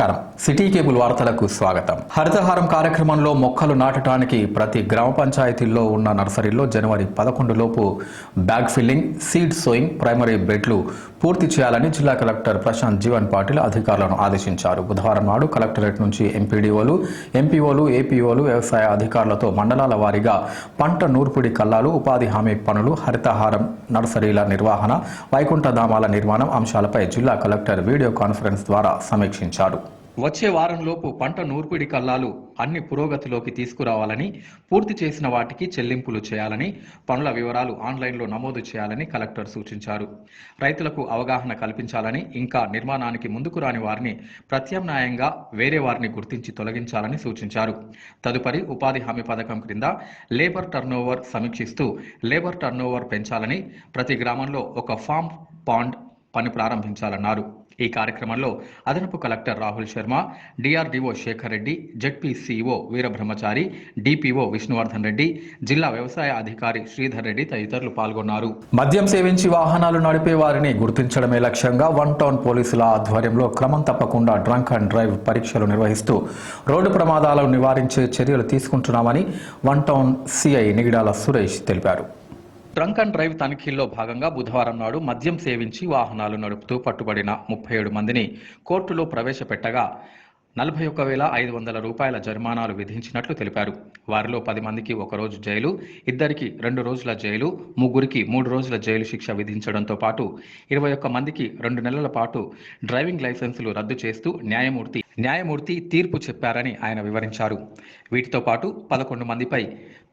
నమస్కారం. City cable వార్తలకు స్వాగతం. హరితహారం కార్యక్రమంలో మొక్కలు నాటడానికి ప్రతి గ్రామ పంచాయతీల్లో ఉన్న నర్సరీల్లో జనవరి పదకొండు లోపు bag filling seed sowing primary బెడ్లు పూర్తి చేయాలని జిల్లా కలెక్టర్ ప్రశాంత్ జీవన్ పాటిల్ అధికారులను ఆదేశించారు. బుధవారం నాడు కలెక్టరేట్ నుంచి ఎంపీడీఓలు ఎంపీఓలు ఏపీఓలు వ్యవసాయ అధికారులతో మండలాల వారీగా పంట నూర్పిడి కల్లాలు ఉపాధి హామీ పనులు హరితహారం నర్సరీల నిర్వహణ వైకుంఠధామాల నిర్మాణం అంశాలపై జిల్లా కలెక్టర్ వీడియో కాన్ఫరెన్స్ ద్వారా సమీక్షించారు. వచ్చే వారంలోపు పంట నూర్పిడి కల్లాలు అన్ని పురోగతిలోకి తీసుకురావాలని పూర్తి చేసిన వాటికి చెల్లింపులు చేయాలని పనుల వివరాలు ఆన్లైన్లో నమోదు చేయాలని కలెక్టర్ సూచించారు. రైతులకు అవగాహన కల్పించాలని ఇంకా నిర్మాణానికి ముందుకు రాని వారిని ప్రత్యామ్నాయంగా వేరే వారిని గుర్తించి తొలగించాలని సూచించారు. తదుపరి ఉపాధి హామీ పథకం క్రింద లేబర్ టర్నోవర్ సమీక్షిస్తూ లేబర్ టర్నోవర్ పెంచాలని ప్రతి గ్రామంలో ఒక ఫామ్ పాండ్ పని ప్రారంభించాలన్నారు. ఈ కార్యక్రమంలో అదనపు collector Rahul Sharma DRDO Shekhar Reddy ZPCEO Veerabrahmachari DPO Vishnuvardhan Reddy జిల్లా వ్యవసాయ అధికారి శ్రీధర్ రెడ్డి తదితరులు పాల్గొన్నారు. మద్యం సేవించి వాహనాలు నడిపే వారిని గుర్తించడమే లక్ష్యంగా వన్ టౌన్ పోలీసుల ఆధ్వర్యంలో క్రమం తప్పకుండా డ్రంక్ అండ్ డ్రైవ్ పరీక్షలు నిర్వహిస్తూ రోడ్డు ప్రమాదాలను నివారించే చర్యలు తీసుకుంటున్నామని one town CI Nigidala Suresh తెలిపారు. డ్రంక్ అండ్ డ్రైవ్ తనిఖీల్లో భాగంగా బుధవారం నాడు మద్యం సేవించి వాహనాలు నడుపుతూ పట్టుబడిన ముప్పై ఏడు మందిని కోర్టులో ప్రవేశపెట్టగా నలభై ఒక్క వేల ఐదు వందల రూపాయల జరిమానాలు విధించినట్లు తెలిపారు. వారిలో పది మందికి ఒక రోజు జైలు ఇద్దరికి రెండు రోజుల జైలు ముగ్గురికి మూడు రోజుల జైలు శిక్ష విధించడంతో పాటు ఇరవై ఒక్క మందికి రెండు నెలల పాటు డ్రైవింగ్ లైసెన్సులు రద్దు చేస్తూ న్యాయమూర్తి న్యాయమూర్తి తీర్పు చెప్పారని ఆయన వివరించారు. వీటితో పాటు పదకొండు మందిపై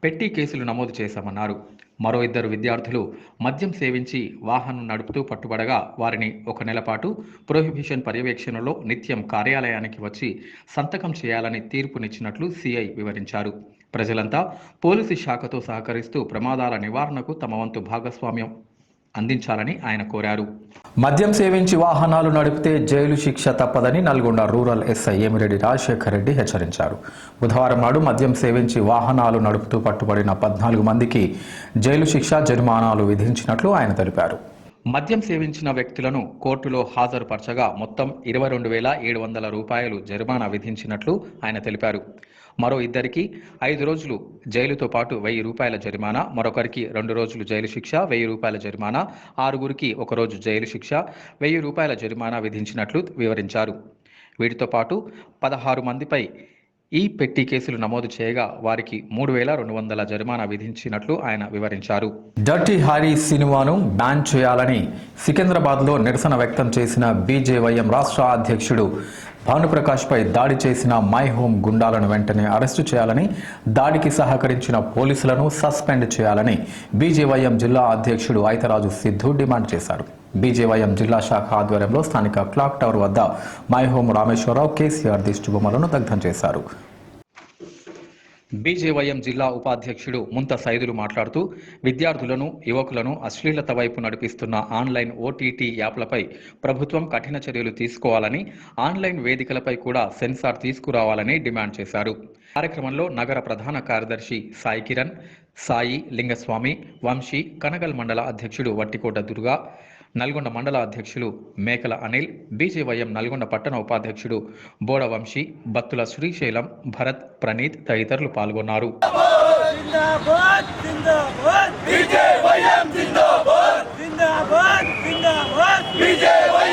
పెట్టి కేసులు నమోదు చేశామన్నారు. మరో ఇద్దరు విద్యార్థులు మద్యం సేవించి వాహనం నడుపుతూ పట్టుబడగా వారిని ఒక నెల పాటు ప్రొహిబిషన్ పర్యవేక్షణలో నిత్యం కార్యాలయానికి వచ్చి సంతకం చేయాలని తీర్పునిచ్చినట్లు సిఐ వివరించారు. ప్రజలంతా పోలీసు శాఖతో సహకరిస్తూ ప్రమాదాల నివారణకు తమ వంతు భాగస్వామ్యం అందించాలని ఆయన కోరారు. మద్యం సేవించి వాహనాలు నడిపితే జైలు శిక్ష తప్పదని నల్గొండ రూరల్ ఎస్ఐ ఏమిరెడ్డి రాజశేఖర్ రెడ్డి హెచ్చరించారు. బుధవారం నాడు మద్యం సేవించి వాహనాలు నడుపుతూ పట్టుబడిన పద్నాలుగు మందికి జైలు శిక్ష జరిమానాలు విధించినట్లు ఆయన తెలిపారు. మద్యం సేవించిన వ్యక్తులను కోర్టులో హాజరుపరచగా మొత్తం ఇరవై రెండు వేల ఏడు వందల రూపాయలు జరిమానా విధించినట్లు ఆయన తెలిపారు. మరో ఇద్దరికి ఐదు రోజులు జైలుతో పాటు వెయ్యి రూపాయల జరిమానా మరొకరికి రెండు రోజులు జైలు శిక్ష వెయ్యి రూపాయల జరిమానా ఆరుగురికి ఒకరోజు జైలు శిక్ష వెయ్యి రూపాయల జరిమానా విధించినట్లు వివరించారు. వీటితో పాటు పదహారు మందిపై ఈ పెట్టి కేసులు నమోదు చేయగా వారికి మూడు వేల రెండు వందల జరిమానా విధించినట్లు ఆయన వివరించారు. డర్టీ హారీ సినిమాను బ్యాన్ చేయాలని సికింద్రాబాద్లో నిరసన వ్యక్తం చేసిన బీజేవైఎం రాష్ట్ర అధ్యక్షుడు భానుప్రకాష్పై దాడి చేసిన మై హోమ్ గుండాలను వెంటనే అరెస్టు చేయాలని దాడికి సహకరించిన పోలీసులను సస్పెండ్ చేయాలని బీజేవైఎం జిల్లా అధ్యక్షుడు ఐతరాజు సిద్ధు డిమాండ్ చేశారు. బీజేవైఎం జిల్లా శాఖ ఆధ్వర్యంలో స్థానిక క్లాక్ టవర్ వద్ద మై హోమ్ రామేశ్వరరావు కేసీఆర్ దిష్టిబొమ్మలను దగ్ధం చేశారు. బీజేవైఎం జిల్లా ఉపాధ్యక్షుడు ముంత సైదులు మాట్లాడుతూ విద్యార్థులను యువకులను అశ్లీలత వైపు నడిపిస్తున్న ఆన్లైన్ ఓటీటీ యాప్లపై ప్రభుత్వం కఠిన చర్యలు తీసుకోవాలని ఆన్లైన్ వేదికలపై కూడా సెన్సార్ తీసుకురావాలని డిమాండ్ చేశారు. కార్యక్రమంలో నగర ప్రధాన కార్యదర్శి సాయి కిరణ్ సాయి లింగస్వామి వంశీ కనగల్ మండల అధ్యక్షుడు వట్టికోట దుర్గా నల్గొండ మండల అధ్యక్షులు మేకల అనిల్ బీజేవైఎం నల్గొండ పట్టణ ఉపాధ్యక్షుడు బోడవంశీ బత్తుల శ్రీశైలం భరత్ ప్రణీత్ తదితరులు పాల్గొన్నారు. BJYM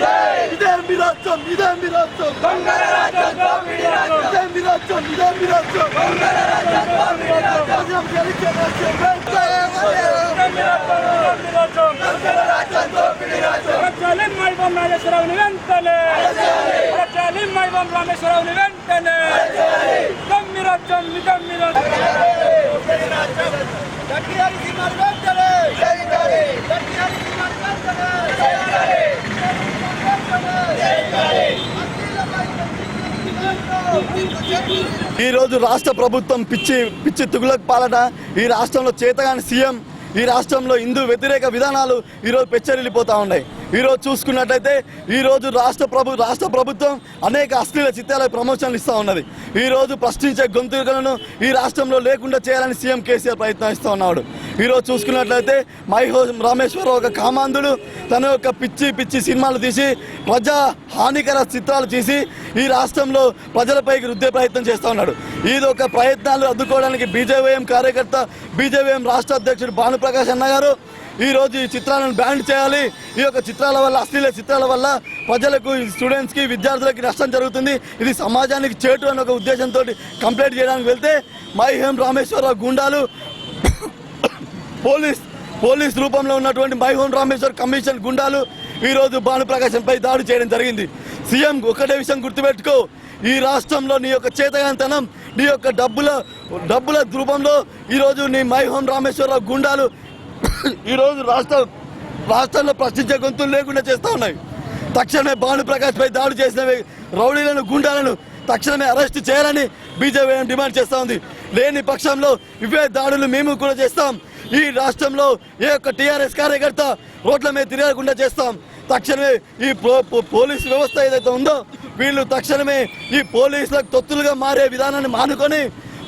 Hey! Giden bir attım, giden bir attım. Kongara rahatım, ben bir attım. Giden bir attım, giden bir attım. Kongara rahatım, ben bir attım. Hocam gelirken attım, ben dayanamıyorum. Giden bir attım, giden bir attım. Kongara rahatım, ben bir attım. Kaçalım mayvan Rameşwaravu'nu ventale. Kaçalım mayvan Rameşwaravu'nu ventale. Giden bir attım, giden bir attım. Kaçalım mayvan Rameşwaravu'nu ventale. Kaçalım mayvan Rameşwaravu'nu ventale. రోజు రాష్ట్ర ప్రభుత్వం పిచ్చి పిచ్చి తుగులకు పాలట ఈ రాష్ట్రంలో చేతగాని CM ఈ రాష్ట్రంలో హిందూ వ్యతిరేక విధానాలు ఈరోజు పెచ్చరిల్లిపోతూ ఉన్నాయి. ఈరోజు చూసుకున్నట్లయితే ఈరోజు రాష్ట్ర ప్రభు రాష్ట్ర ప్రభుత్వం అనేక అశ్లీల చిత్రాల ప్రమోషన్లు ఇస్తూ ఉన్నది. ఈరోజు ప్రశ్నించే గొంతుకలను ఈ రాష్ట్రంలో లేకుండా చేయాలని సీఎం కేసీఆర్ ప్రయత్నిస్తూ ఉన్నాడు. ఈరోజు చూసుకున్నట్లయితే మైహో రామేశ్వరరావు ఒక కామాంధుడు. తన యొక్క పిచ్చి పిచ్చి సినిమాలు తీసి ప్రజా హానికర చిత్రాలు తీసి ఈ రాష్ట్రంలో ప్రజలపైకి రుద్దే ప్రయత్నం చేస్తూ ఉన్నాడు. ఇది ఒక ప్రయత్నాలు అడ్డుకోవడానికి బీజేవీఎం కార్యకర్త బీజేవీఎం రాష్ట్ర అధ్యక్షుడు భానుప్రకాష్ అన్న గారు ఈ రోజు ఈ చిత్రాలను బ్యాన్ చేయాలి. ఈ యొక్క చిత్రాల వల్ల అశ్లీల చిత్రాల వల్ల ప్రజలకు స్టూడెంట్స్కి విద్యార్థులకి నష్టం జరుగుతుంది. ఇది సమాజానికి చేటు అనే ఒక ఉద్దేశంతో కంప్లైంట్ చేయడానికి వెళ్తే మై హేమ్ రామేశ్వరరావు గుండాలు పోలీస్ పోలీస్ రూపంలో ఉన్నటువంటి మై హోమ్ రామేశ్వర్ కమిషన్ గుండాలు ఈ రోజు భానుప్రకాశంపై దాడి చేయడం జరిగింది. సీఎం ఒకటే విషయం గుర్తుపెట్టుకో. ఈ రాష్ట్రంలో నీ యొక్క చేతగాంతనం నీ యొక్క డబ్బుల డబ్బుల రూపంలో ఈరోజు నీ మై హోమ్ రామేశ్వరరావు గుండాలు ఈరోజు రాష్ట్ర రాష్ట్రంలో ప్రశ్నించే గొంతులు లేకుండా చేస్తూ ఉన్నాయి. తక్షణమే భాను ప్రకాష్పై దాడి చేసినవి రౌడీలను గుండాలను తక్షణమే అరెస్ట్ చేయాలని బీజేపీ డిమాండ్ చేస్తూ ఉంది. లేని పక్షంలో ఇవే దాడులు మేము కూడా చేస్తాం. ఈ రాష్ట్రంలో ఏ ఒక్క టీఆర్ఎస్ కార్యకర్త రోడ్ల మీద తిరగకుండా చేస్తాం. తక్షణమే ఈ పోలీస్ వ్యవస్థ ఏదైతే ఉందో వీళ్ళు తక్షణమే ఈ పోలీసులకు తొత్తులుగా మారే విధానాన్ని మానుకొని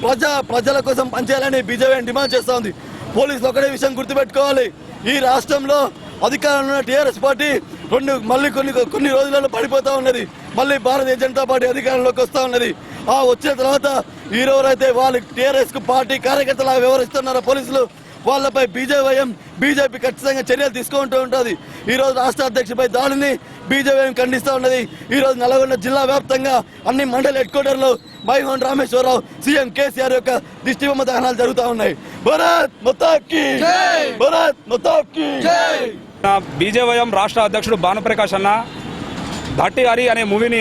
ప్రజా ప్రజల కోసం పనిచేయాలని బీజేపీ డిమాండ్ చేస్తూ ఉంది. పోలీసులు ఒకటే విషయం గుర్తుపెట్టుకోవాలి. ఈ రాష్ట్రంలో అధికారంలో ఉన్న టీఆర్ఎస్ పార్టీ రెండు మళ్ళీ కొన్ని కొన్ని రోజులలో పడిపోతా ఉన్నది. మళ్ళీ భారతీయ జనతా పార్టీ అధికారంలోకి వస్తూ ఉన్నది. ఆ వచ్చిన తర్వాత ఈరోజైతే వాళ్ళు టీఆర్ఎస్ పార్టీ కార్యకర్తలా వ్యవహరిస్తున్నారో పోలీసులు? వాళ్ళపై బీజేవైఎం బీజేపీ ఖచ్చితంగా చర్యలు తీసుకుంటూ ఉంటుంది. ఈ రోజు రాష్ట్ర అధ్యక్షుడిపై దాడిని బీజేవైఎం ఖండిస్తూ ఉన్నది? ఈ రోజు నల్గొండ జిల్లా వ్యాప్తంగా అన్ని మండల హెడ్ క్వార్టర్లో మైహోన్ రామేశ్వరరావు సీఎం కేసీఆర్ యొక్క దిష్టిబొమ్మ దహనాలు జరుగుతూ ఉన్నాయి. భరత్ మొత్తాకి భరత్ మొత్తాకి నా బీజేవైఎం రాష్ట్ర అధ్యక్షుడు భానుప్రకాష్ అన్న భట్టి హరి అనే మూవీని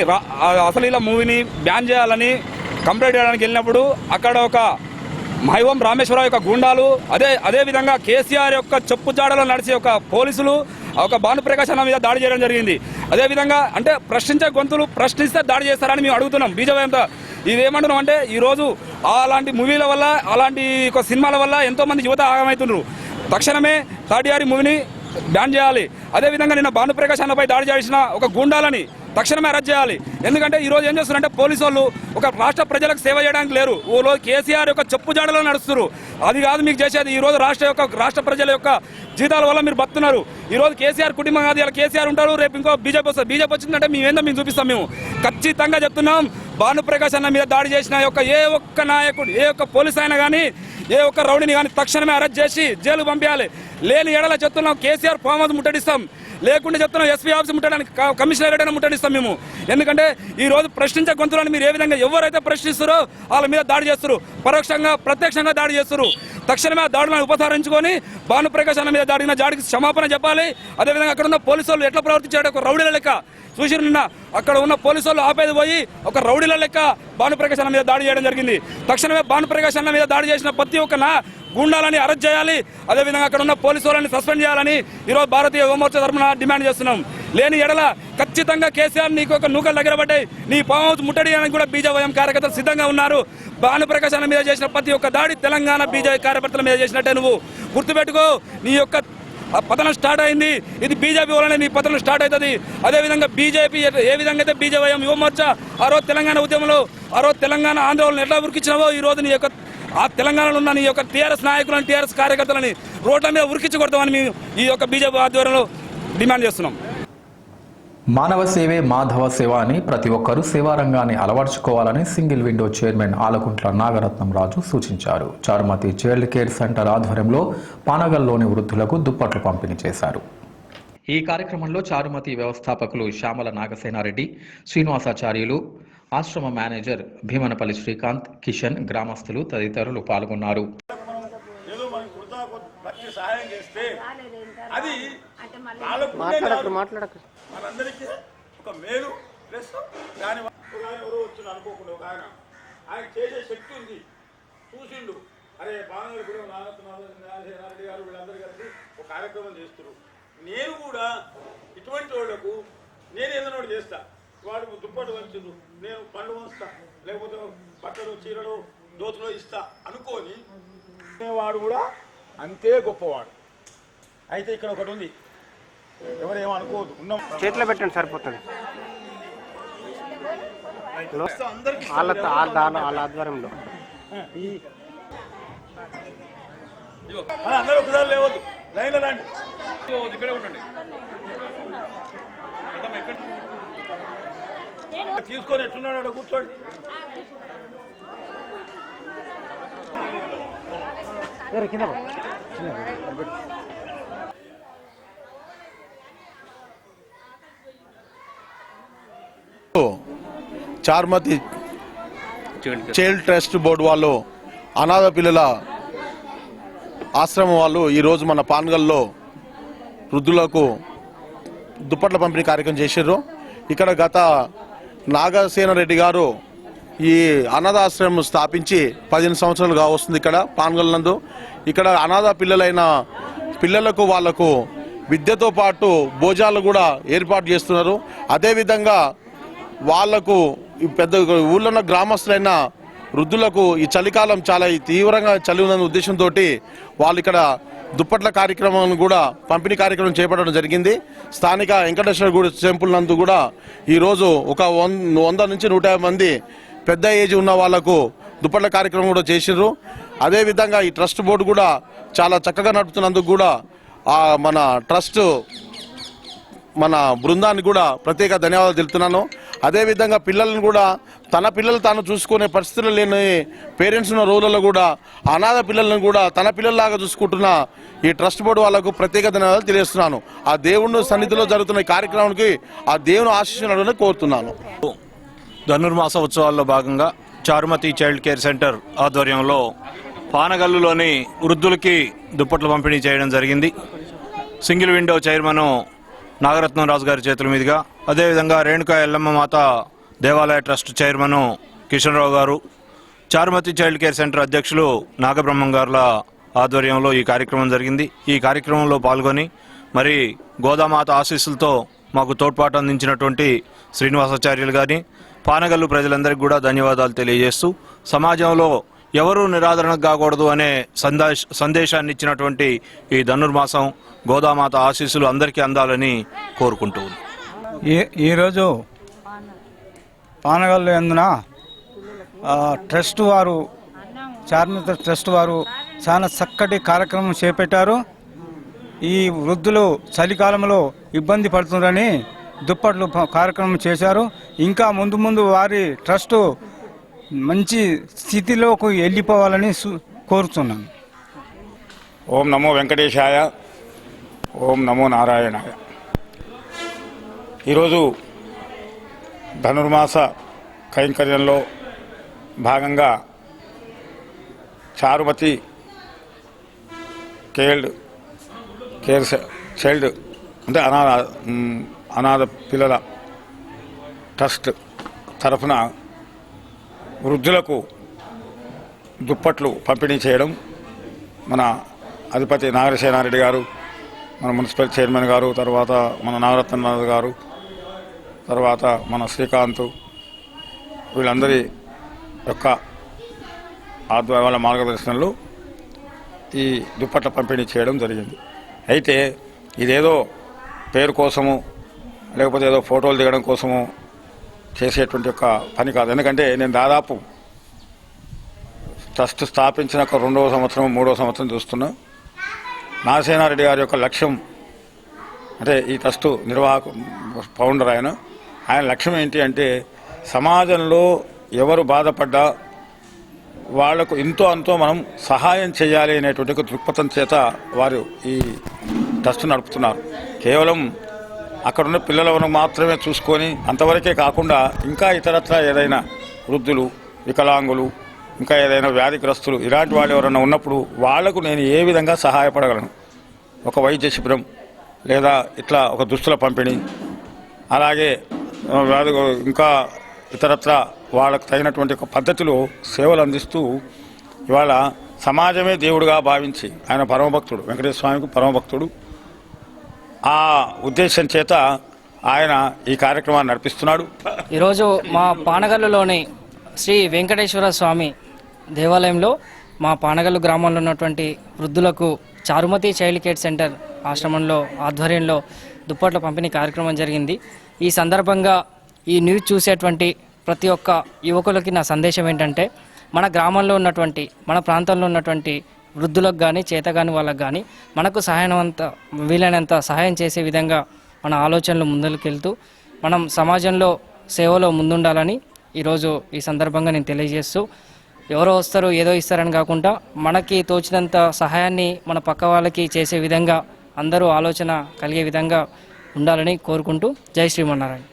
అసలీల మూవీని బ్యాన్ చేయాలని కంప్లైంట్ చేయడానికి వెళ్ళినప్పుడు అక్కడ ఒక మైవం రామేశ్వరరావు యొక్క గుండాలు అదే అదే విధంగా కేసీఆర్ యొక్క చెప్పు జాడలో నడిచే ఒక పోలీసులు ఒక భానుప్రకాష్ అన్న మీద దాడి చేయడం జరిగింది. అదే విధంగా అంటే ప్రశ్నించే గొంతులు ప్రశ్నిస్తే దాడి చేస్తారని మేము అడుగుతున్నాం. బీజేపీ ఇదేమంటున్నాం అంటే ఈరోజు అలాంటి మూవీల వల్ల అలాంటి ఒక సినిమాల వల్ల ఎంతోమంది యువత ఆగమవుతున్నారు తక్షణమే తాడియారి మూవీని బ్యాన్ చేయాలి. అదేవిధంగా నిన్న భానుప్రకాష్ అన్నపై దాడి చేసిన ఒక గుండాలని తక్షణమే అరెస్ట్ చేయాలి. ఎందుకంటే ఈ రోజు ఏం చేస్తున్నారంటే పోలీసు వాళ్ళు ఒక రాష్ట్ర ప్రజలకు సేవ చేయడానికి లేరు. ఓలో కేసీఆర్ యొక్క చెప్పు జాడలో నడుస్తున్నారు. అది కాదు మీకు చేసేది. ఈ రోజు రాష్ట్ర యొక్క రాష్ట్ర ప్రజల యొక్క జీతాల వల్ల మీరు బతున్నారు ఈ రోజు కేసీఆర్ కుటుంబం కాదు. ఇలా కేసీఆర్ ఉంటారు. రేపు ఇంకో బీజేపీ వస్తారు బీజేపీ వచ్చిందంటే మేము ఏందో మేము చూపిస్తాం మేము. ఖచ్చితంగా చెప్తున్నాం. భానుప్రకాష్ అన్న మీద దాడి చేసిన యొక్క ఏ ఒక్క నాయకుడు ఏ ఒక్క పోలీస్ అయినా కానీ ఏ ఒక్క రౌడీని కానీ తక్షణమే అరెస్ట్ చేసి జైలు పంపించాలి. లేని ఎడల చెప్తున్నాం కేసీఆర్ ఫామ్ హౌస్ ముట్టడిస్తాం. లేకుంటే చెప్తున్నాం ఎస్పీ ఆఫీస్ ముట్టడానికి కమిషనర్ ఏదైనా ముట్టడిస్తాం మేము. ఎందుకంటే ఈ రోజు ప్రశ్నించే గొంతులను మీరు ఏ విధంగా ఎవరైతే ప్రశ్నిస్తారో వాళ్ళ మీద దాడి చేస్తారు. పరోక్షంగా ప్రత్యక్షంగా దాడి చేస్తారు. తక్షణమే ఆ దాడులను ఉపసంహరించుకొని భానుప్రకాష్ అన్న మీద దాడిన దాడికి క్షమాపణ చెప్పాలి. అదేవిధంగా అక్కడ ఉన్న పోలీసు వాళ్ళు ఎట్లా ప్రవర్తించాడు ఒక రౌడీల లెక్క. చూసిరు నిన్న అక్కడ ఉన్న పోలీసు వాళ్ళు ఆపేది పోయి ఒక రౌడీల లెక్క భానుప్రకాష్ అన్న మీద దాడి చేయడం జరిగింది. తక్షణమే భానుప్రకాష్ అన్న మీద దాడి చేసిన ప్రతి ఒక్క నా గుండాలని అరెస్ట్ చేయాలి. అదేవిధంగా అక్కడ ఉన్న పోలీసు వాళ్ళని సస్పెండ్ చేయాలని ఈరోజు భారతీయ హోంమోర్చా తరఫున డిమాండ్ చేస్తున్నాం. లేని ఎడల ఖచ్చితంగా కేసీఆర్ నీకు ఒక నూకలు దగ్గర పడ్డాయి. నీ ఫామ్ హౌస్ ముట్టడియడానికి కూడా బీజేవైఎం కార్యకర్తలు సిద్ధంగా ఉన్నారు. భానుప్రకాష్ అన్న మీద చేసిన ప్రతి ఒక్క దాడి తెలంగాణ బీజేపీ కార్యకర్తల మీద చేసినట్టే నువ్వు. గుర్తుపెట్టుకో నీ యొక్క పతనం స్టార్ట్ అయింది. ఇది బీజేపీ వల్లనే నీ పతనం స్టార్ట్ అవుతుంది. అదేవిధంగా బీజేపీ ఏ విధంగా అయితే బీజేపీ యువమోర్చ ఆ రోజు తెలంగాణ ఉద్యమంలో ఆ రోజు తెలంగాణ ఆందోళన ఎట్లా ఉరికించినావో ఈ రోజు నీ యొక్క ఆ తెలంగాణలో ఉన్న నీ యొక్క టీఆర్ఎస్ నాయకులను టీఆర్ఎస్ కార్యకర్తలని రోడ్ల మీద ఉరికించి కొడతామని మేము ఈ యొక్క బీజేపీ ఆధ్వర్యంలో డిమాండ్ చేస్తున్నాం. మానవ సేవే మాధవ సేవ అని ప్రతి ఒక్కరూ సేవా రంగాన్ని అలవర్చుకోవాలని single window chairman Alakuntla Nagaratnam Raju సూచించారు. చారుమతి చైల్డ్ కేర్ సెంటర్ ఆధ్వర్యంలో పానగల్లోని వృద్ధులకు దుప్పట్లు పంపిణీ చేశారు. ఈ కార్యక్రమంలో చారుమతి వ్యవస్థాపకులు శ్యామల నాగసేనారెడ్డి శ్రీనివాసాచార్యులు ఆశ్రమ మేనేజర్ భీమనపల్లి శ్రీకాంత్ కిషన్ గ్రామస్తులు తదితరులు పాల్గొన్నారు. అది మాట్లాడకు మనందరికీ ఒక మేలు ప్లస్ దాని ఎవరో అనుకోకుండా ఒక ఆయన. ఆయన చేసే శక్తి ఉంది. చూసిండు. అరే బాగా కూడా నారాయణ గారు వీళ్ళందరూ కలిసి ఒక కార్యక్రమం చేస్తున్నారు. నేను కూడా ఇటువంటి వాళ్ళకు నేను ఏదైనా చేస్తా. వాడు దుప్పటి వంచుడు. నేను పండ్లు వంచుతా. లేకపోతే బట్టలు చీరలు దోతులు ఇస్తా అనుకోని వాడు కూడా అంతే గొప్పవాడు. అయితే ఇక్కడ ఒకటి ఉంది. ఎవరు ఏమనుకోవద్దు ఉన్నాం చేతిలో పెట్టండి సరిపోతుంది. వాళ్ళ ఆధ్వర్యంలో. అందరూ ఒకసారి లేవద్దు లైన్లో రండి. తీసుకొని ఎట్టున్నాడు ఆడ కూర్చోండి. చార్మతి చైల్డ్ ట్రస్ట్ బోర్డు వాళ్ళు అనాథ పిల్లల ఆశ్రమం వాళ్ళు ఈరోజు మన పాన్గల్లో వృద్ధులకు దుప్పట్ల పంపిణీ కార్యక్రమం చేశారు ఇక్కడ గత నాగసేన రెడ్డి గారు ఈ అనాథాశ్రమం స్థాపించి పదిహేను సంవత్సరాలుగా వస్తుంది ఇక్కడ పాన్గల్ నందు. ఇక్కడ అనాథ పిల్లలైన పిల్లలకు వాళ్ళకు విద్యతో పాటు భోజనాలు కూడా ఏర్పాటు చేస్తున్నారు. అదేవిధంగా వాళ్ళకు పెద్ద ఊళ్ళో ఉన్న గ్రామస్తులైన వృద్ధులకు ఈ చలికాలం చాలా తీవ్రంగా చలి ఉన్న ఉద్దేశంతో వాళ్ళు ఇక్కడ దుప్పట్ల కార్యక్రమం కూడా పంపిణీ కార్యక్రమం చేపట్టడం జరిగింది. స్థానిక వెంకటేశ్వర గుడి టెంపుల్ నందు కూడా ఈరోజు ఒక వన్- వంద నుంచి నూట యాభై మంది పెద్ద ఏజ్ ఉన్న వాళ్ళకు దుప్పట్ల కార్యక్రమం కూడా చేసిర్రు. అదేవిధంగా ఈ ట్రస్ట్ బోర్డు కూడా చాలా చక్కగా నడుపుతున్నందుకు కూడా ఆ మన ట్రస్ట్ మన బృందాన్ని కూడా ప్రత్యేక ధన్యవాదాలు తెలుపుతున్నాను. అదేవిధంగా పిల్లలను కూడా తన పిల్లలు తాను చూసుకునే పరిస్థితులు లేని పేరెంట్స్ ఉన్న రోజులలో కూడా అనాథ పిల్లలను కూడా తన పిల్లల్లాగా చూసుకుంటున్న ఈ ట్రస్ట్ బోర్డు వాళ్ళకు ప్రత్యేక ధన్యవాదాలు తెలియజేస్తున్నాను. ఆ దేవుని సన్నిధిలో జరుగుతున్న కార్యక్రమానికి ఆ దేవుని ఆశీస్సులను కోరుతున్నాను. ధనుర్మాస ఉత్సవాల్లో భాగంగా చారుమతి చైల్డ్ కేర్ సెంటర్ ఆధ్వర్యంలో పానగల్లులోని వృద్ధులకి దుప్పట్లు పంపిణీ చేయడం జరిగింది. Single window chairman Nagaratnam Raju గారి చేతుల మీదుగా అదేవిధంగా రేణుకా ఎల్లమ్మ మాత దేవాలయ ట్రస్ట్ చైర్మను కిషన్ రావు గారు చారుమతి చైల్డ్ కేర్ సెంటర్ అధ్యక్షులు నాగబ్రహ్మం గారుల ఆధ్వర్యంలో ఈ కార్యక్రమం జరిగింది ఈ కార్యక్రమంలో పాల్గొని మరి గోదామాత ఆశీస్సులతో మాకు తోడ్పాటు అందించినటువంటి శ్రీనివాసాచార్యులు కానీ పానగల్లు ప్రజలందరికీ కూడా ధన్యవాదాలు తెలియజేస్తూ సమాజంలో ఎవరూ నిరాదరణకు కాకూడదు అనే సందేశ సందేశాన్ని ఇచ్చినటువంటి ఈ ధనుర్మాసం గోదామాత ఆశీస్సులు అందరికీ అందాలని కోరుకుంటూ ఉన్నాను. ఈ ఈరోజు పానగల్లు ఎందున? ట్రస్ట్ వారు చార్మిత ట్రస్ట్ వారు చాలా చక్కటి కార్యక్రమం చేపట్టారు. ఈ వృద్ధులు చలికాలంలో ఇబ్బంది పడుతున్నారని దుప్పట్లు కార్యక్రమం చేశారు. ఇంకా ముందు ముందు వారి ట్రస్ట్ మంచి స్థితిలోకి వెళ్ళిపోవాలని కోరుతున్నాను. ఓం నమో వెంకటేశాయ. ఓం నమో నారాయణాయ. ఈరోజు ధనుర్మాస కైంకర్యంలో భాగంగా చారుమతి కేల్డ్ కేర్ చైల్డ్ అంటే అనాథ అనాథ పిల్లల ట్రస్ట్ తరఫున వృద్ధులకు దుప్పట్లు పంపిణీ చేయడం మన అధిపతి నాగరసేనారెడ్డి గారు మన మున్సిపల్ చైర్మన్ గారు తర్వాత మన నాగరత్ననాథ్ గారు తర్వాత మన శ్రీకాంత్ వీళ్ళందరి యొక్క ఆధ్వర్య వాళ్ళ మార్గదర్శనంలో ఈ దుప్పట్ల పంపిణీ చేయడం జరిగింది. అయితే ఇదేదో పేరు కోసము లేకపోతే ఏదో ఫోటోలు దిగడం కోసము చేసేటువంటి ఒక పని కాదు. ఎందుకంటే నేను దాదాపు ట్రస్ట్ స్థాపించిన ఒక రెండవ సంవత్సరం మూడవ సంవత్సరం చూస్తున్నా. నాగసేనారెడ్డి గారి యొక్క లక్ష్యం అంటే ఈ ట్రస్ట్ నిర్వాహక ఫౌండర్ ఆయన ఆయన లక్ష్యం ఏంటి అంటే సమాజంలో ఎవరు బాధపడ్డా వాళ్ళకు ఎంతో అంతో మనం సహాయం చేయాలి అనేటువంటి ఒక దృక్పథం చేత వారు ఈ ట్రస్ట్ నడుపుతున్నారు. కేవలం అక్కడున్న పిల్లలను మాత్రమే చూసుకొని అంతవరకే కాకుండా ఇంకా ఇతరత్ర ఏదైనా వృద్ధులు వికలాంగులు ఇంకా ఏదైనా వ్యాధిగ్రస్తులు ఇలాంటి వాళ్ళు ఎవరైనా ఉన్నప్పుడు వాళ్ళకు నేను ఏ విధంగా సహాయపడగలను? ఒక వైద్య శిబిరం లేదా ఇట్లా ఒక దుస్తుల పంపిణీ అలాగే ఇంకా ఇతరత్ర వాళ్ళకు తగినటువంటి ఒక పద్ధతిలో సేవలు అందిస్తూ ఇవాళ సమాజమే దేవుడిగా భావించి ఆయన పరమభక్తుడు వెంకటేశ్వర స్వామికి పరమభక్తుడు. ఆ ఉద్దేశం చేత ఆయన ఈ కార్యక్రమాన్ని నడిపిస్తున్నాడు. ఈరోజు మా పానగల్లులోని శ్రీ వెంకటేశ్వర స్వామి దేవాలయంలో మా పానగల్లు గ్రామంలో ఉన్నటువంటి వృద్ధులకు చారుమతి చైల్డ్ కేర్ సెంటర్ ఆశ్రమంలో ఆధ్వర్యంలో దుప్పట్ల పంపిణీ కార్యక్రమం జరిగింది. ఈ సందర్భంగా ఈ న్యూస్ చూసేటువంటి ప్రతి ఒక్క యువకులకి నా సందేశం ఏంటంటే మన గ్రామంలో ఉన్నటువంటి మన ప్రాంతంలో ఉన్నటువంటి వృద్ధులకు కానీ చేతగాని వాళ్ళకు కానీ మనకు సహాయవంత వీలైనంత సహాయం చేసే విధంగా మన ఆలోచనలు ముందుకెళ్తూ మనం సమాజంలో సేవలో ముందుండాలని ఈరోజు ఈ సందర్భంగా నేను తెలియజేస్తూ ఎవరో వస్తారు ఏదో ఇస్తారని కాకుండా మనకి తోచినంత సహాయాన్ని మన పక్క వాళ్ళకి చేసే విధంగా అందరూ ఆలోచన కలిగే విధంగా ఉండాలని కోరుకుంటూ జై శ్రీమన్నారాయణ.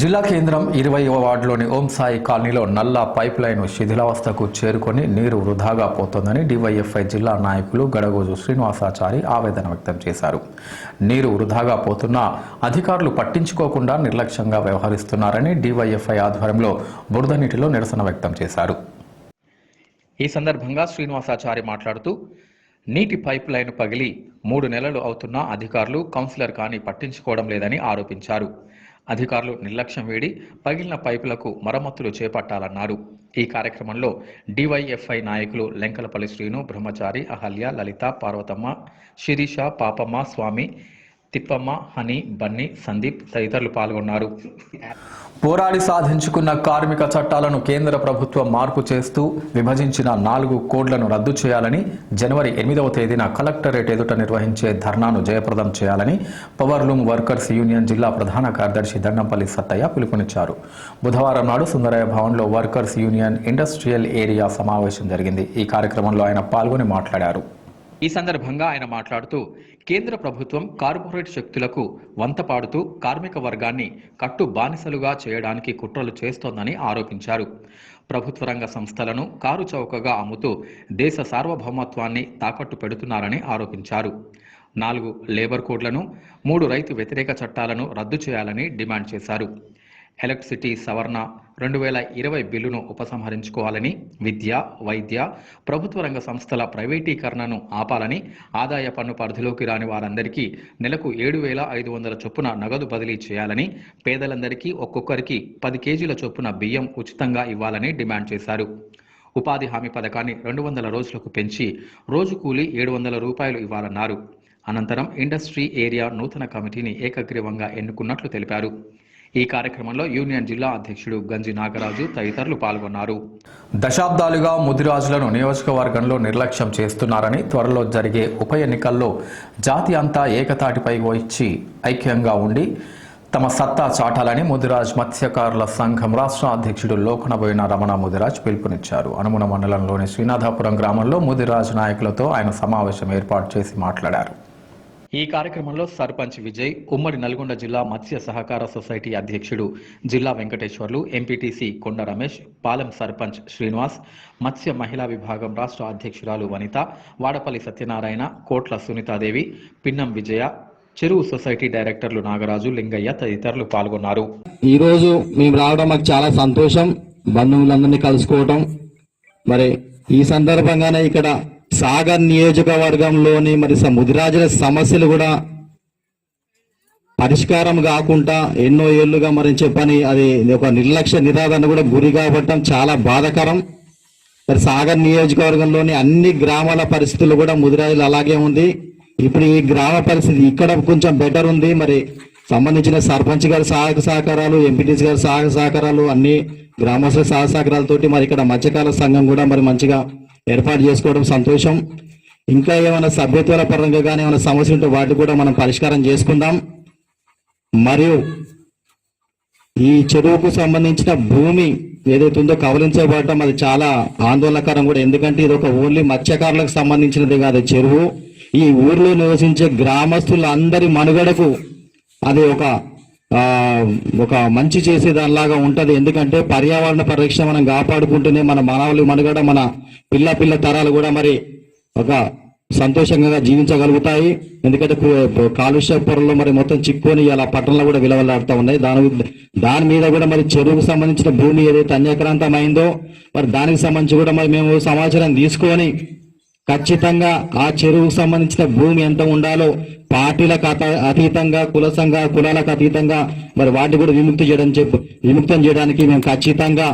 జిల్లా కేంద్రం ఇరవైవ వార్డులోని ఓం సాయి కాలనీలో నల్ల పైప్ లైన్ శిథిలావస్థకు చేరుకొని నీరు వృధాగా పోతోందని డివైఎఫ్ఐ జిల్లా నాయకులు గడగోజు శ్రీనివాసాచారి ఆవేదన వ్యక్తం చేశారు. నీరు వృధాగా పోతున్నా అధికారులు పట్టించుకోకుండా నిర్లక్ష్యంగా వ్యవహరిస్తున్నారని డివైఎఫ్ఐ ఆధ్వర్యంలో బురద నీటిలో నిరసన వ్యక్తం చేశారు. ఈ సందర్భంగా శ్రీనివాసాచారి మాట్లాడుతూ నీటి పైప్ లైన్ పగిలి మూడు నెలలు అవుతున్నా అధికారులు కౌన్సిలర్ కానీ పట్టించుకోవడం లేదని ఆరోపించారు. అధికారులు నిర్లక్ష్యం వేడి పగిలిన పైపులకు మరమ్మతులు చేపట్టాలన్నారు. ఈ కార్యక్రమంలో డివైఎఫ్ఐ నాయకులు లెంకలపల్లి శ్రీను బ్రహ్మచారి అహల్య లలిత పార్వతమ్మ శిరీష పాపమ్మ స్వామి తిప్పమ్మ హనీ బన్నీ సందీప్ తదితరులు పాల్గొన్నారు. పోరాడి సాధించుకున్న కార్మిక చట్టాలను కేంద్ర ప్రభుత్వం మార్పు చేస్తూ విభజించిన నాలుగు కోడ్లను రద్దు చేయాలని జనవరి ఎనిమిదవ తేదీన కలెక్టరేట్ ఎదుట నిర్వహించే ధర్నాను జయప్రదం చేయాలని పవర్లూమ్ వర్కర్స్ యూనియన్ జిల్లా ప్రధాన కార్యదర్శి దండంపల్లి సత్తయ్య పిలుపునిచ్చారు. బుధవారం నాడు సుందరయ్య భవన్లో వర్కర్స్ యూనియన్ ఇండస్ట్రియల్ ఏరియా సమావేశం జరిగింది. ఈ కార్యక్రమంలో ఆయన పాల్గొని మాట్లాడారు. ఈ సందర్భంగా ఆయన మాట్లాడుతూ కేంద్ర ప్రభుత్వం కార్పొరేట్ శక్తులకు వంత పాడుతూ కార్మిక వర్గాన్ని కట్టు బానిసలుగా చేయడానికి కుట్రలు చేస్తోందని ఆరోపించారు. ప్రభుత్వ రంగ సంస్థలను కారు చౌకగా అమ్ముతూ దేశ సార్వభౌమత్వాన్ని తాకట్టు పెడుతున్నారని ఆరోపించారు. నాలుగు లేబర్ కోడ్లను మూడు రైతు వ్యతిరేక చట్టాలను రద్దు చేయాలని డిమాండ్ చేశారు. ఎలక్ట్రిసిటీ సవరణ రెండు వేల ఇరవై బిల్లును ఉపసంహరించుకోవాలని విద్య వైద్య ప్రభుత్వ రంగ సంస్థల ప్రైవేటీకరణను ఆపాలని ఆదాయ పన్ను పరిధిలోకి రాని వారందరికీ నెలకు ఏడు వేల ఐదు వందల చొప్పున నగదు బదిలీ చేయాలని పేదలందరికీ ఒక్కొక్కరికి పది కేజీల చొప్పున బియ్యం ఉచితంగా ఇవ్వాలని డిమాండ్ చేశారు. ఉపాధి హామీ పథకాన్ని రెండు వందల రోజులకు పెంచి రోజు కూలీ ఏడు వందల రూపాయలు ఇవ్వాలన్నారు. అనంతరం ఇండస్ట్రీ ఏరియా నూతన కమిటీని ఏకగ్రీవంగా ఎన్నుకున్నట్లు తెలిపారు. ఈ కార్యక్రమంలో యూనియన్ జిల్లా అధ్యక్షుడు గంజి నాగరాజు తదితరులు పాల్గొన్నారు. దశాబ్దాలుగా ముదిరాజులను నియోజకవర్గంలో నిర్లక్ష్యం చేస్తున్నారని త్వరలో జరిగే ఉప ఎన్నికల్లో జాతి అంతా ఏకతాటిపై వచ్చి ఐక్యంగా ఉండి తమ సత్తా చాటాలని ముదిరాజ్ మత్స్యకారుల సంఘం రాష్ట్ర అధ్యక్షుడు లోకనబోయిన రమణ ముదిరాజ్ పిలుపునిచ్చారు. అనుమున మండలంలోని శ్రీనాథాపురం గ్రామంలో ముదిరాజ్ నాయకులతో ఆయన సమావేశం ఏర్పాటు చేసి మాట్లాడారు. ఈ కార్యక్రమంలో సర్పంచ్ విజయ్ ఉమ్మడి నల్గొండ జిల్లా మత్స్య సహకార సొసైటీ అధ్యక్షుడు జిల్లా వెంకటేశ్వర్లు ఎంపీటీసీ కొండ రమేష్ పాలెం సర్పంచ్ శ్రీనివాస్ మత్స్య మహిళా విభాగం రాష్ట్ర అధ్యక్షురాలు వనిత వాడపల్లి సత్యనారాయణ కోట్ల సునీతాదేవి పిన్నం విజయ చెరువు సొసైటీ డైరెక్టర్లు నాగరాజు లింగయ్య తదితరులు పాల్గొన్నారు. ఈ రోజు మేము రావడం మాకు చాలా సంతోషం. బంధువులందరినీ కలుసుకోవటం. మరి ఈ సందర్భంగానే ఇక్కడ సాగర్ నియోజకవర్గంలోని మరి సముద్రాజుల ముదిరాజుల సమస్యలు కూడా పరిష్కారం కాకుండా ఎన్నో ఏళ్ళుగా మరి చెప్పని అది ఒక నిర్లక్ష్య నిరాదరణ కూడా గురి కావటం చాలా బాధాకరం. మరి సాగర్ నియోజకవర్గంలోని అన్ని గ్రామాల పరిస్థితులు కూడా ముదిరాజులు అలాగే ఉంది. ఇప్పుడు ఈ గ్రామ పరిస్థితి ఇక్కడ కొంచెం బెటర్ ఉంది. మరి సంబంధించిన సర్పంచ్ గారి సహాయక సహకారాలు ఎంపీటీసీ గారి సహాయక సహకారాలు అన్ని గ్రామస్తుల సహాయ సహకారాలతోటి మరి ఇక్కడ మత్స్యకాల సంఘం కూడా మరి మంచిగా ఏర్పాటు చేసుకోవడం సంతోషం. ఇంకా ఏమైనా సభ్యత్వాల పరంగా కానీ ఏమైనా సమస్యలు ఉంటే వాటి కూడా మనం పరిష్కారం చేసుకుందాం. మరియు ఈ చెరువుకు సంబంధించిన భూమి ఏదైతే ఉందో కవలించబడటం అది చాలా ఆందోళనకరం కూడా. ఎందుకంటే ఇది ఒక ఓన్లీ మత్స్యకారులకు సంబంధించినది కాదు చెరువు. ఈ ఊర్లో నివసించే గ్రామస్తులందరి మనుగడకు అది ఒక ఒక మంచి చేసే దానిలాగా ఉంటది. ఎందుకంటే పర్యావరణ పరిరక్షణ మనం కాపాడుకుంటూనే మన మానవులు మనుగడ మన పిల్ల పిల్ల తరాలు కూడా మరి ఒక సంతోషంగా జీవించగలుగుతాయి. ఎందుకంటే కాలుష్య పొరలో మరి మొత్తం చిక్కుకొని ఇలా పట్టణంలో కూడా విలువలాడుతూ ఉన్నాయి. దాని దాని మీద కూడా మరి చెరువుకు సంబంధించిన భూమి ఏదైతే అన్యక్రాంతమైందో అయిందో మరి దానికి సంబంధించి కూడా మరి మేము సమాచారం తీసుకొని ఖచ్చితంగా ఆ చెరువుకు సంబంధించిన భూమి ఎంత ఉండాలో పార్టీలకు అతీతంగా కుల సంఘ కులాలకు అతీతంగా మరి వాటిని కూడా విముక్తి చేయడం చెప్పు విముక్తం చేయడానికి మేము ఖచ్చితంగా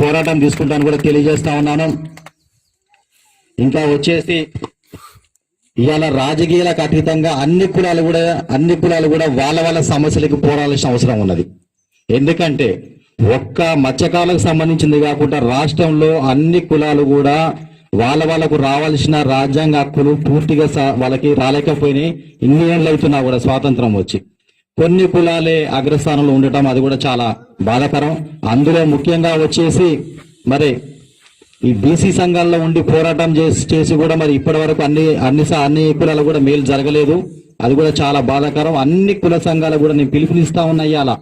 పోరాటం తీసుకుంటాను కూడా తెలియజేస్తా ఉన్నాను. ఇంకా వచ్చేసి ఇవాళ రాజకీయాలకు అతీతంగా అన్ని కులాలు కూడా అన్ని కులాలు కూడా వాళ్ళ వాళ్ళ సమస్యలకు పోరాడాల్సిన అవసరం ఉన్నది. ఎందుకంటే ఒక్క మత్స్యకాలకు సంబంధించింది కాకుండా రాష్ట్రంలో అన్ని కులాలు కూడా వాళ్ళ వాళ్ళకు రావాల్సిన రాజ్యాంగ హక్కులు పూర్తిగా వాళ్ళకి రాలేకపోయినాయి. ఇన్ని ఏళ్ళు అవుతున్నా కూడా స్వాతంత్రం వచ్చి. కొన్ని కులాలే అగ్రస్థానంలో ఉండటం అది కూడా చాలా బాధాకరం. అందులో ముఖ్యంగా వచ్చేసి మరి ఈ బీసీ సంఘాల్లో ఉండి పోరాటం చేసి చేసి కూడా మరి ఇప్పటి వరకు అన్ని అన్ని స- అన్ని కులాలు కూడా మేలు జరగలేదు. అది కూడా చాలా బాధాకరం. అన్ని కుల సంఘాలు కూడా నేను పిలుపునిస్తా ఉన్నాయి అలా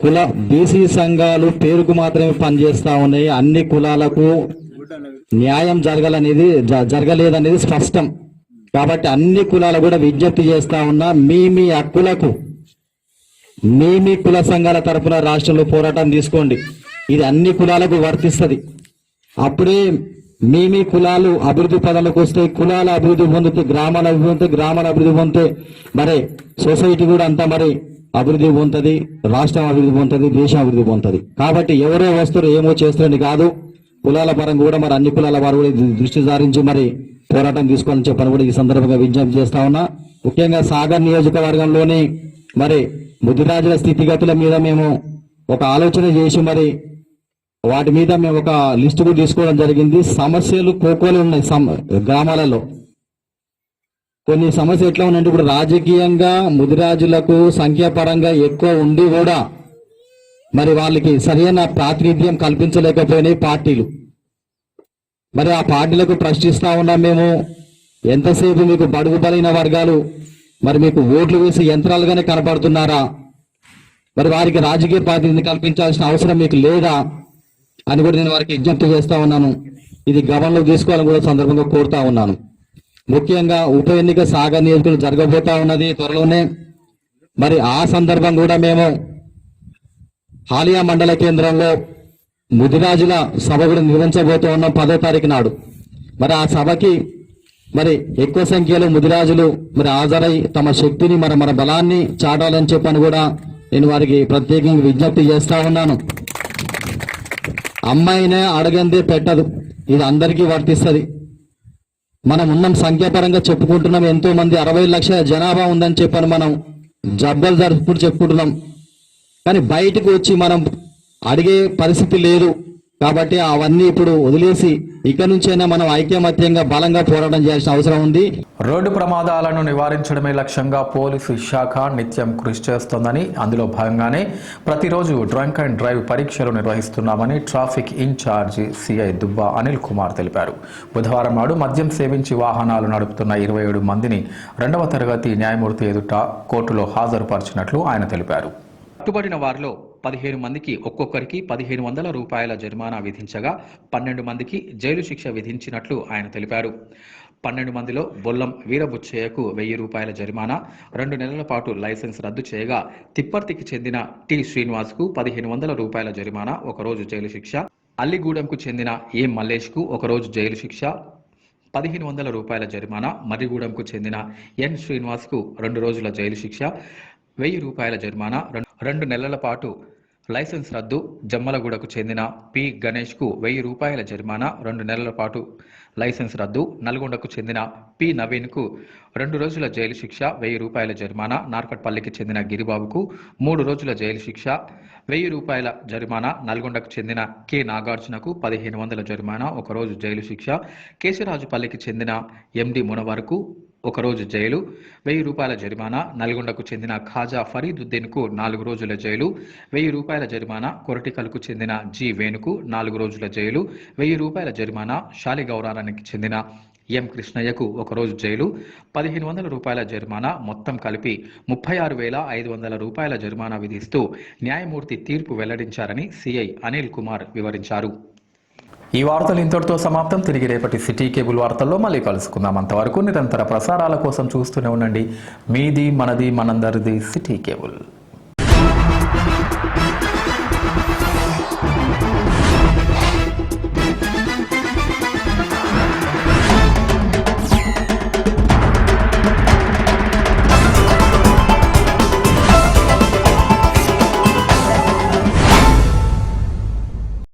కుల బీసీ సంఘాలు పేరుకు మాత్రమే పనిచేస్తా ఉన్నాయి. అన్ని కులాలకు న్యాయం జరగాలనేది జ- జరగలేదనేది స్పష్టం. కాబట్టి అన్ని కులాలు కూడా విజ్ఞప్తి చేస్తా ఉన్నా మీ మీ హక్కులకు మీ మీ కుల సంఘాల తరఫున రాష్ట్రంలో పోరాటం తీసుకోండి. ఇది అన్ని కులాలకు వర్తిస్తుంది. అప్పుడే మీ మీ కులాలు అభివృద్ధి పదాలకు వస్తే కులాల అభివృద్ధి పొందితే గ్రామాల అభివృద్ధి పొందితే గ్రామాల అభివృద్ధి పొందితే మరి సొసైటీ కూడా అంతా మరి అభివృద్ధి పొందుతుంది రాష్ట్రం అభివృద్ధి పొందుతుంది దేశం అభివృద్ధి పొందుతుంది. కాబట్టి ఎవరో వస్తారు ఏమో చేస్తారని కాదు. కులాల పరంగా కూడా మరి అన్ని కులాల వారు కూడా దృష్టి సారించి మరి పోరాటం తీసుకోవాలని చెప్పని కూడా ఈ సందర్భంగా విజ్ఞప్తి చేస్తా ఉన్నా. ముఖ్యంగా సాగర్ నియోజకవర్గంలోని మరి బుద్ధిరాజుల స్థితిగతుల మీద మేము ఒక ఆలోచన చేసి మరి వాటి మీద మేము ఒక లిస్టు కూడా తీసుకోవడం జరిగింది. సమస్యలు కోకోలు ఉన్నాయి గ్రామాలలో. కొన్ని సమస్యలు ఎట్లా ఉన్నాయంటే ఇప్పుడు రాజకీయంగా ముదిరాజులకు సంఖ్యాపరంగా ఎక్కువ ఉండి కూడా మరి వాళ్ళకి సరైన ప్రాతినిధ్యం కల్పించలేకపోయినాయి పార్టీలు. మరి ఆ పార్టీలకు ప్రశ్నిస్తా ఉన్నాం మేము. ఎంతసేపు మీకు బడుగు బలైన వర్గాలు మరి మీకు ఓట్లు వేసి యంత్రాలుగానే కనపడుతున్నారా? మరి వారికి రాజకీయ ప్రాతినిధ్యం కల్పించాల్సిన అవసరం మీకు లేదా? అని కూడా నేను వారికి విజ్ఞప్తి చేస్తా ఉన్నాను. ఇది గమనంలో తీసుకోవాలని కూడా సందర్భంగా కోరుతా ఉన్నాను. ముఖ్యంగా ఉప ఎన్నిక సాగర్ నియోజకవర్గం జరగబోతా ఉన్నది త్వరలోనే. మరి ఆ సందర్భం కూడా మేము హాలియా మండల కేంద్రంలో ముదిరాజుల సభ కూడా నిర్వహించబోతూ ఉన్నాం పదో తారీఖు నాడు. మరి ఆ సభకి మరి ఎక్కువ సంఖ్యలో ముదిరాజులు మరి హాజరై తమ శక్తిని మరి మన బలాన్ని చాటాలని చెప్పని కూడా నేను వారికి ప్రత్యేకంగా విజ్ఞప్తి చేస్తా ఉన్నాను. అమ్మాయినే అడగందే పెట్టదు. ఇది అందరికీ వర్తిస్తుంది. మనం ఉన్నాం సంఖ్యాపరంగా చెప్పుకుంటున్నాం. ఎంతో మంది అరవై లక్షల జనాభా ఉందని చెప్పని మనం జబ్బలు జరుపుకుంటూ చెప్పుకుంటున్నాం. కానీ బయటకు వచ్చి మనం అడిగే పరిస్థితి లేదు. కాబట్టి అవన్నీ ఇప్పుడు వదిలేసి ఇక నుంచైనా మనం ఐక్యమత్యంగా బలంగా పోరాటం చేయాల్సిన అవసరం ఉంది. రోడ్డు ప్రమాదాలను నివారించడమే లక్ష్యంగా పోలీసు శాఖ నిత్యం కృషి చేస్తోందని అందులో భాగంగానే ప్రతిరోజు డ్రంక్ అండ్ డ్రైవ్ పరీక్షలు నిర్వహిస్తున్నామని traffic incharge CI Dubba Anil Kumar తెలిపారు. బుధవారం నాడు మద్యం సేవించి వాహనాలు నడుపుతున్న ఇరవై ఏడు మందిని రెండవ తరగతి న్యాయమూర్తి ఎదుట కోర్టులో హాజరుపరిచినట్లు ఆయన తెలిపారు. పట్టుబడిన వారిలో పదిహేను మందికి ఒక్కొక్కరికి పదిహేను వందల రూపాయల జరిమానా విధించగా పన్నెండు మందికి జైలు శిక్ష విధించినట్లు ఆయన తెలిపారు. పన్నెండు మందిలో బొల్లం వీరబుచ్చయ్యకు వెయ్యి రూపాయల జరిమానా రెండు నెలల పాటు లైసెన్స్ రద్దు చేయగా తిప్పర్తికి చెందిన టి శ్రీనివాస్కు పదిహేను వందల రూపాయల జరిమానా ఒకరోజు జైలు శిక్ష అల్లిగూడెంకు చెందిన ఏ మల్లేష్కు ఒకరోజు జైలు శిక్ష పదిహేను వందల రూపాయల జరిమానా మర్రిగూడెంకు చెందిన ఎన్ శ్రీనివాస్కు రెండు రోజుల జైలు శిక్ష వెయ్యి రూపాయల జరిమానా రెండు రెండు నెలల పాటు లైసెన్స్ రద్దు జమ్మలగూడకు చెందిన పి గణేష్కు వెయ్యి రూపాయల జరిమానా రెండు నెలల పాటు లైసెన్స్ రద్దు నల్గొండకు చెందిన పి నవీన్కు రెండు రోజుల జైలు శిక్ష వెయ్యి రూపాయల జరిమానా నార్కట్పల్లికి చెందిన గిరిబాబుకు మూడు రోజుల జైలు శిక్ష వెయ్యి రూపాయల జరిమానా నల్గొండకు చెందిన కె నాగార్జునకు పదిహేను వందల జరిమానా ఒకరోజు జైలు శిక్ష కేశరాజుపల్లికి చెందిన ఎండి మునవరకు ఒకరోజు జైలు వెయ్యి రూపాయల జరిమానా నల్గొండకు చెందిన ఖాజా ఫరీదుద్దీన్కు నాలుగు రోజుల జైలు వెయ్యి రూపాయల జరిమానా కొరటికల్కు చెందిన జి వేణుకు నాలుగు రోజుల జైలు వెయ్యి రూపాయల జరిమానా శాలిగౌరానికి చెందిన ఎం కృష్ణయ్యకు ఒకరోజు జైలు పదిహేను వందల రూపాయల జరిమానా మొత్తం కలిపి ముప్పై ఆరు వేల ఐదు వందల రూపాయల జరిమానా విధిస్తూ న్యాయమూర్తి తీర్పు వెల్లడించారని సిఐ అనిల్ కుమార్ వివరించారు. ఈ వార్తలు ఇంతటితో సమాప్తం. తిరిగి రేపటి సిటీ కేబుల్ వార్తల్లో మళ్ళీ కలుసుకుందాం. అంతవరకు నిరంతర ప్రసారాల కోసం చూస్తూనే ఉండండి. మీది మనది మనందరిది సిటీ కేబుల్.